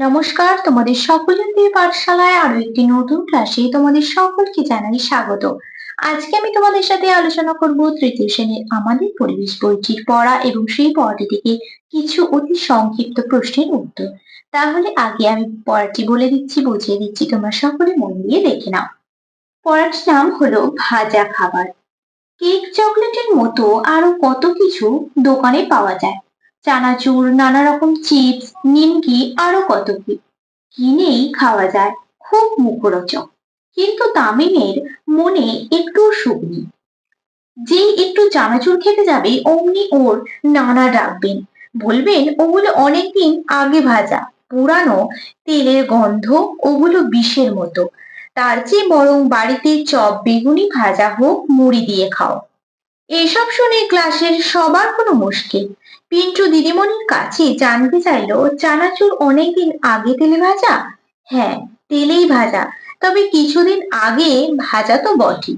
নমস্কার, তোমাদের সকলের পাঠশালায় আরও একটি নতুন ক্লাসে তোমাদের সকলকে জানাই স্বাগত। আজকে আমি তোমাদের সাথে আলোচনা করব তৃতীয় শ্রেণির আমাদের পরিবেশ বইটির পড়া এবং সেই পড়াটি থেকে কিছু অতি সংক্ষিপ্ত প্রশ্নের উত্তর। তাহলে আগে আমি পড়াটি বলে দিচ্ছি, বুঝিয়ে দিচ্ছি, তোমরা সকলে মন দিয়ে দেখে নাও। পড়াটির নাম হলো ভাজা খাবার। কেক চকলেটের মতো আরও কত কিছু দোকানে পাওয়া যায়। চানাচুর নানা রকম চিপস, নিমকি, আরও কত কি। কিনেই খাওয়া যায় খুব মুখরোচক। কিন্তু তামিমের মনে একটু সুখ নেই। যেই একটু চানাচুর খেতে যাবে, অমনি ওর নানা ডাকবেন। বলবেন, ওগুলো অনেকদিন আগে ভাজা। পুরানো তেলের গন্ধ, ওগুলো বিষের মতো। তার চেয়ে বরং বাড়িতে চপ, বেগুনি ভাজা হোক, মুড়ি দিয়ে খাও। এসব শুনে ক্লাসের সবার কোনো মুশকিল। পিন্টু দিদিমণির কাছে জানতে চাইলো, চানাচুর অনেকদিন আগে তেলে ভাজা? হ্যাঁ তেলেই ভাজা। তবে কিছুদিন আগে ভাজা তো বটে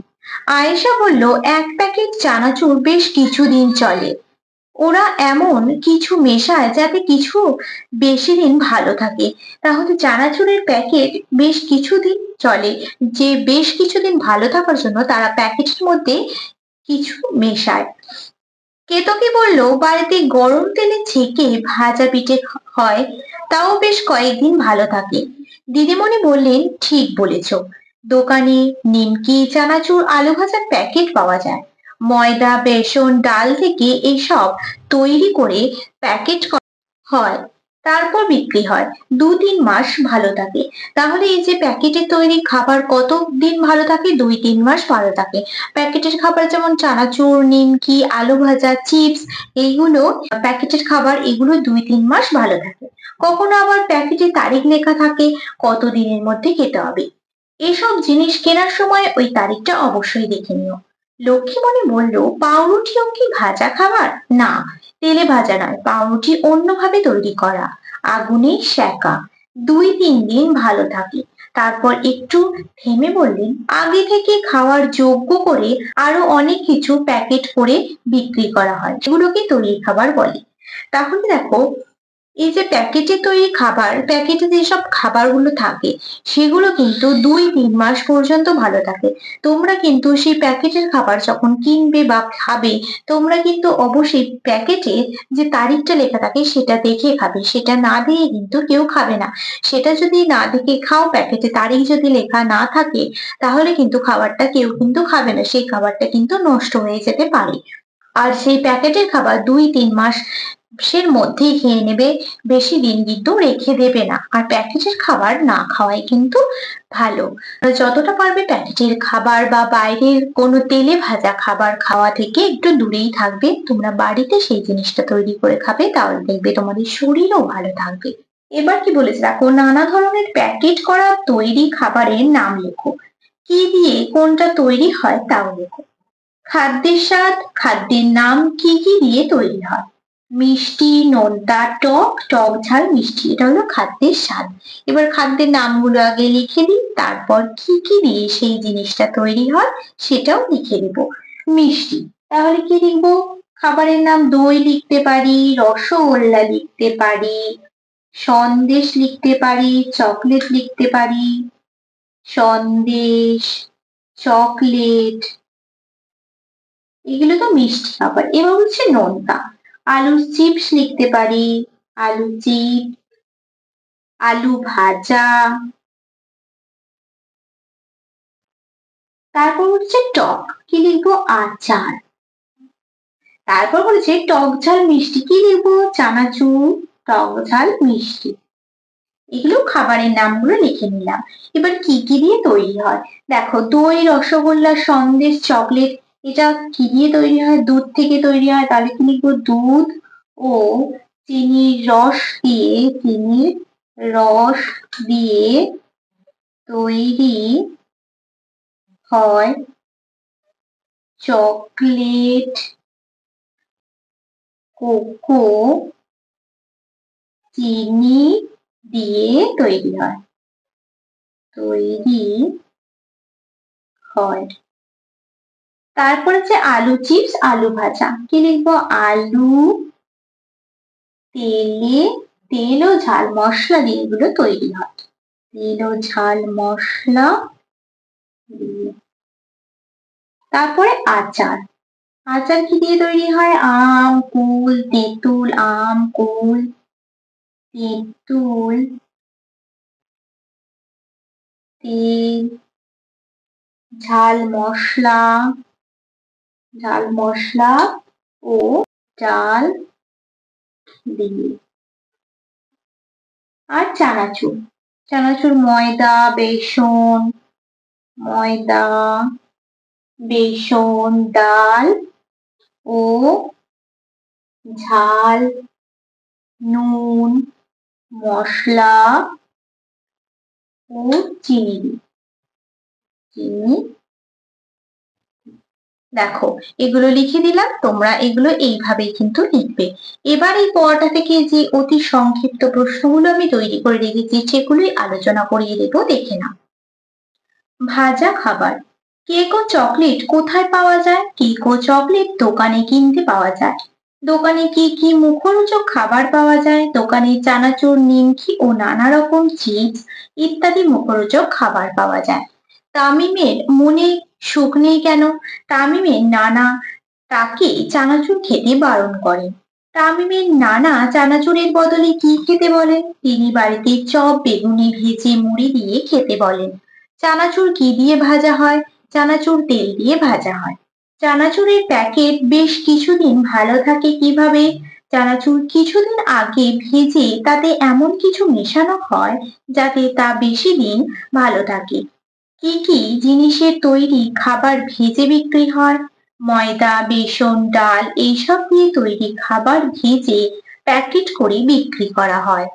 আয়েশা বলল, এক প্যাকেট চানাচুর বেশ কিছুদিন চলে। ওরা এমন কিছু মেশায় যাতে কিছু বেশি দিন ভালো থাকে। তাহলে চানাচুরের প্যাকেট বেশ কিছুদিন চলে। যে বেশ কিছুদিন ভালো থাকার জন্য তারা প্যাকেটের মধ্যে কিছু মেশায়। কেতকী বলল, বাড়িতে গরম তেলে ছেঁকে ভাজা পিঠে হয়, তাও বেশ কয়েকদিন ভালো থাকে। দিদিমণি বললেন, ঠিক বলেছ। দোকানে নিমকি, চানাচুর আলু ভাজার প্যাকেট পাওয়া যায়। ময়দা, বেসন, ডাল থেকে এসব তৈরি করে প্যাকেট হয়। তারপর বিক্রি হয়। দু তিন মাস ভালো থাকে। তাহলে এই যে প্যাকেটের তৈরি খাবার কত দিন ভালো থাকে? দুই তিন মাস ভালো থাকে। প্যাকেটের খাবার যেমন চানাচুর, নিমকি, আলু ভাজা, চিপস, এইগুলো, প্যাকেটের খাবার এগুলো দুই তিন মাস ভালো থাকে। কখনো আবার প্যাকেটে তারিখ লেখা থাকে, কত দিনের মধ্যে খেতে হবে। এসব জিনিস কেনার সময় ওই তারিখটা অবশ্যই দেখে নিও। লক্ষ্মীমণি বলল, পাউরুটিও কি ভাজা খাবার? না তেলে ভাজা নয়, পাউরুটি অন্যভাবে তৈরি করা। আগুনে সেকা দুই তিন দিন ভালো থাকে। তারপর একটু থেমে বললেন, আগে থেকে খাওয়ার যোগ্য করে আরও অনেক কিছু প্যাকেট করে বিক্রি করা হয়, সেগুলোকে তৈরি খাবার বলে। তাহলে দেখো এই যে প্যাকেটে তৈরি খাবার, প্যাকেটে যেসব খাবারগুলো থাকে, সেগুলো কিন্তু দুই তিন মাস পর্যন্ত ভালো থাকে। তোমরা কিন্তু সেই প্যাকেটের খাবার যখন কিনবে বা খাবে, তোমরা কিন্তু অবশ্যই প্যাকেটে যে তারিখটা লেখা থাকে সেটা দেখে খাবে। সেটা না দিয়ে কিন্তু কেউ খাবে না। সেটা যদি না দেখে খাও, প্যাকেটে তারিখ যদি লেখা না থাকে, তাহলে কিন্তু খাবারটা কেউ কিন্তু খাবে না। সেই খাবারটা কিন্তু নষ্ট হয়ে যেতে পারে। আর সেই প্যাকেটের খাবার দুই তিন মাস সের মধ্যেই খেয়ে নেবে, বেশি দিন কিন্তু রেখে দেবে না। আর প্যাকেটের খাবার না খাওয়াই কিন্তু ভালো। যতটা পারবে প্যাকেটের খাবার বা বাইরের কোনো তেলে ভাজা খাবার খাওয়া থেকে একটু দূরেই থাকবে। তোমরা বাড়িতে সেই জিনিসটা তৈরি করে খাবে, তাহলে দেখবে তোমাদের শরীরও ভালো থাকবে। এবার কি বলেছে দেখো, নানা ধরনের প্যাকেট করা তৈরি খাবারের নাম লেখো। কি দিয়ে কোনটা তৈরি হয় তাও লেখো। খাদ্যের স্বাদ, খাদ্যের নাম কি কি দিয়ে তৈরি হয়? মিষ্টি, নোনতা, টক টক ঝাল, মিষ্টি। এটা হলো খাদ্যের স্বাদ। এবার খাদ্যের নামগুলো আগে লিখে দিই, তারপর কি কি দিয়ে সেই জিনিসটা তৈরি হয় সেটাও লিখে দেব মিষ্টি, তাহলে কি লিখব? খাবারের নাম দই লিখতে পারি, রসগোল্লা লিখতে পারি, সন্দেশ লিখতে পারি, চকলেট লিখতে পারি, সন্দেশ, চকলেট, এগুলো তো মিষ্টি খাবার। এবার হচ্ছে নোনতা। আলুর চিপস লিখতে পারি। আলু চিপ, আলু ভাজা। তারপর হচ্ছে টক, কি লিখব? আচার। তারপর বলেছে টক ঝাল মিষ্টি, কি লিখব? চানাচুর, টক ঝাল মিষ্টি। এগুলো খাবারের নামগুলো লিখে নিলাম। এবার কি কি দিয়ে তৈরি হয়? দেখো, দই, রসগোল্লা, সন্দেশ, চকলেট এটা কি দিয়ে তৈরি হয়? দুধ থেকে তৈরি হয়। তাহলে কি লিখব দুধ ও চিনির রস দিয়ে চিনির রস দিয়ে তৈরি হয় চকলেট, কোকো চিনি দিয়ে তৈরি হয়। তৈরি হয়। তারপর হচ্ছে আলু চিপস, আলু ভাজা। কি লিখব? আলু, তেলে, তেল ও ঝাল মশলা দিয়ে এগুলো তৈরি হয়। তেল ও ঝাল মশলা তারপরে আচার। আচার কি দিয়ে তৈরি হয়? আম, কুল, তেঁতুল, আম, কুল, তেঁতুল, তেল, ঝাল মশলা ঝাল মশলা ও ডাল দিয়ে। আর চানাচুর। চানাচুর, ময়দা, বেসন ময়দা, বেসন, ডাল ও ঝাল, নুন, মশলা ও চিনি। চিনি দেখো, এগুলো লিখে দিলাম, তোমরা এগুলো এইভাবেই কিন্তু লিখবে। এবার এই পড়াটা থেকে যে অতি সংক্ষিপ্ত প্রশ্নগুলো আমি তৈরি করে রেখেছি, সেগুলোই আলোচনা করিয়ে দেবো, দেখে নাও। ভাজা খাবার। কেক ও চকলেট কোথায় পাওয়া যায়? কেক ও চকলেট দোকানে কিনতে পাওয়া যায়? দোকানে কি কি মুখরোচক খাবার পাওয়া যায়? দোকানে চানাচুর, নিমকি ও নানা রকম চিপস ইত্যাদি মুখরোচক খাবার পাওয়া যায়। তামিমের মনে সুখ নেই কেন? তামিমের নানা তাকে চানাচুর খেতে বারণ করেন তামিমের নানা চানাচুরের বদলে কি খেতে বলেন তিনি বাড়িতে চপ, বেগুনি ভেজে মুড়ি দিয়ে খেতে বলেন। চানাচুর কি দিয়ে ভাজা হয়? চানাচুর তেল দিয়ে ভাজা হয়। চানাচুরের প্যাকেট বেশ কিছুদিন ভালো থাকে কীভাবে? চানাচুর কিছুদিন আগে ভেজে তাতে এমন কিছু মেশানো হয় যাতে তা বেশি দিন ভালো থাকে। কি কি জিনিসের তৈরি খাবার ভেজে বিক্রি হয়? ময়দা, বেসন, ডাল, এইসব দিয়ে তৈরি খাবার ভেজে প্যাকেট করে বিক্রি করা হয়।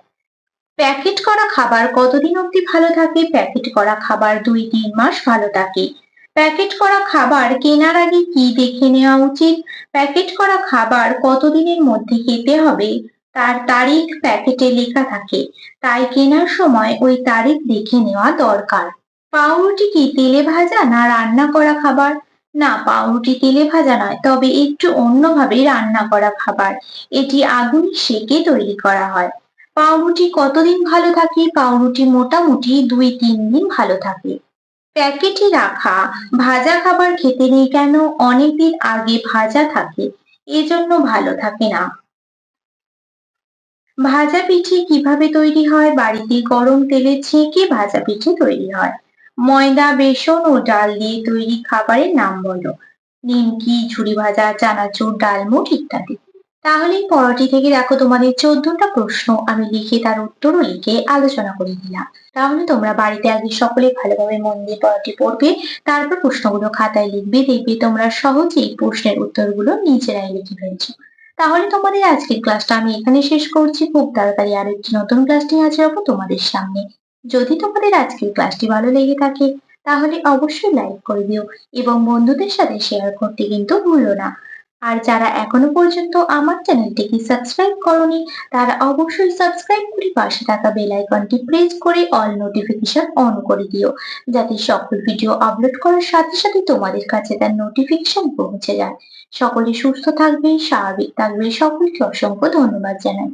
প্যাকেট করা খাবার কতদিন অবধি ভালো থাকে? প্যাকেট করা খাবার দুই তিন মাস ভালো থাকে। প্যাকেট করা খাবার কেনার আগে কি দেখে নেওয়া উচিত? প্যাকেট করা খাবার কতদিনের মধ্যে খেতে হবে? তার তারিখ প্যাকেটে লেখা থাকে। তাই কেনার সময় ওই তারিখ দেখে নেওয়া দরকার। পাউরুটি কি তেলে ভাজা না রান্না করা খাবার? না, পাউরুটি তেলে ভাজা নয়, তবে একটু অন্যভাবে রান্না করা খাবার। এটি আগুন সেকে তৈরি করা হয়। পাউরুটি কতদিন ভালো থাকে? পাউরুটি মোটামুটি দুই তিন দিন ভালো থাকে। প্যাকেটে রাখা ভাজা খাবার খেতে নেই কেন? অনেকদিন আগে ভাজা থাকে, এজন্য ভালো থাকে না। ভাজা পিঠে কীভাবে তৈরি হয়? বাড়িতে গরম তেলে ছেঁকে ভাজা পিঠে তৈরি হয়। ময়দা, বেসন ও ডাল দিয়ে তৈরি খাবারের নাম বলো। নিমকি ঝুড়ি ভাজা, চানাচুর ডালমুট ইত্যাদি। তাহলে পড়াটি থেকে দেখো তোমাদের চোদ্দটা প্রশ্ন। আমি লিখে তার উত্তরও লিখে আলোচনা করে দিলাম। তাহলে তোমরা বাড়িতে আগে সকলে ভালোভাবে মন দিয়ে পড়াটি পড়বে, তারপর প্রশ্নগুলো খাতায় লিখবে, দেখবে তোমরা সহজেই প্রশ্নের উত্তরগুলো নিজেরাই লিখে ফেলছো। তাহলে তোমাদের আজকের ক্লাসটা আমি এখানে শেষ করছি। খুব তাড়াতাড়ি আরও একটি নতুন ক্লাস নিয়ে হাজির তোমাদের সামনে। যদি তোমাদের আজকের ক্লাসটি ভালো লেগে থাকে, তাহলে অবশ্যই লাইক করে দিও এবং বন্ধুদের সাথে শেয়ার করতে কিন্তু ভুলো না। আর যারা এখনও পর্যন্ত আমার চ্যানেলটিকে সাবস্ক্রাইব করনি, তারা অবশ্যই সাবস্ক্রাইব করে পাশে থাকা বেল আইকনটি প্রেস করে অল নোটিফিকেশন অন করে দিও, যাতে সকল ভিডিও আপলোড করার সাথে সাথে তোমাদের কাছে তার নোটিফিকেশন পৌঁছে যায়। সকলে সুস্থ থাকবে স্বাভাবিক থাকবে সকলকে অসংখ্য ধন্যবাদ জানাই।